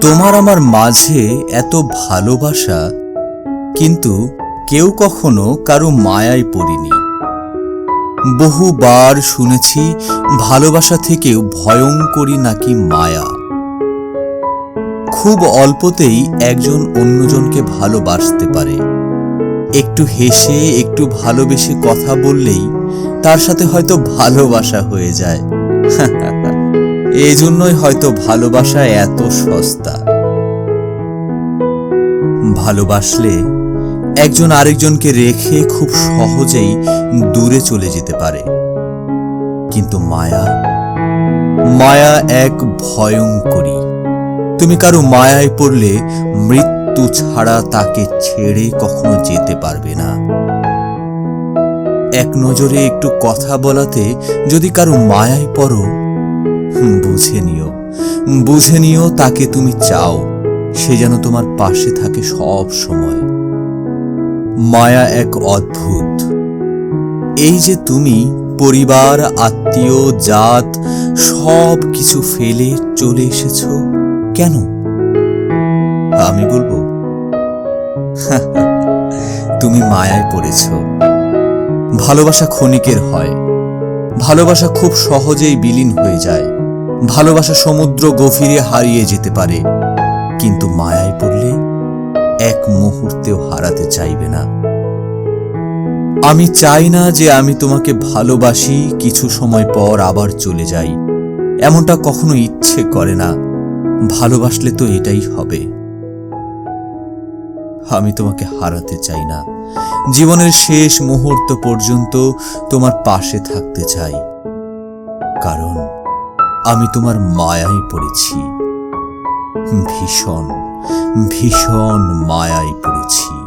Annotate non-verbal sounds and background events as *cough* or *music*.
তোমার আমার মাঝে এত ভালোবাসা, কিন্তু কেউ কখনো কারও মায়ায় পড়িনি। বহুবার শুনেছি, ভালোবাসা থেকেও ভয়ঙ্করী নাকি মায়া। খুব অল্পতেই একজন অন্যজনকে ভালোবাসতে পারে। একটু হেসে, একটু ভালোবেসে কথা বললেই তার সাথে হয়তো ভালোবাসা হয়ে যায়। *laughs* এই জন্যই হয়তো ভালোবাসা এত সস্তা। ভালোবাসলে একজন আরেকজনকে রেখে খুব সহজেই দূরে চলে যেতে পারে। কিন্তু মায়া মায়া এক ভয়ঙ্করী। তুমি কারও মায়ায় পড়লে মৃত্যু ছাড়া তাকে ছেড়ে কখনো যেতে পারবে না। এক নজরে একটু কথা বলাতে যদি কারও মায়ায় পড়ো বুঝে নিও। বুঝে নিও তাকে তুমি চাও। সে যেন তোমার পাশে থাকে সব সময়। মায়া এক অদ্ভুত। এই যে তুমি, পরিবার, আত্মীয়, জাত, সব কিছু ফেলে চলে এসেছ, কেন? আমি বলব, *laughs* তুমি মায়ায় পড়েছ। ভালোবাসা ক্ষণিকের হয়। ভালোবাসা খুব সহজেই বিলীন হয়ে যায়। ভালোবাসা সমুদ্র গভীরে হারিয়ে যেতে পারে, কিন্তু মায়ায় পড়লে এক মুহূর্তেও হারাতে চাইবে না। আমি চাই না যে আমি তোমাকে ভালোবাসি, কিছু সময় পর আবার চলে যাই। এমনটা কখনো ইচ্ছে করে না। ভালোবাসলে তো এটাই হবে। আমি তোমাকে হারাতে চাই না। জীবনের শেষ মুহূর্ত পর্যন্ত তোমার পাশে থাকতে চাই। কারণ আমি তোমার মায়ায় পড়েছি। ভীষণ ভীষণ মায়ায় পড়েছি।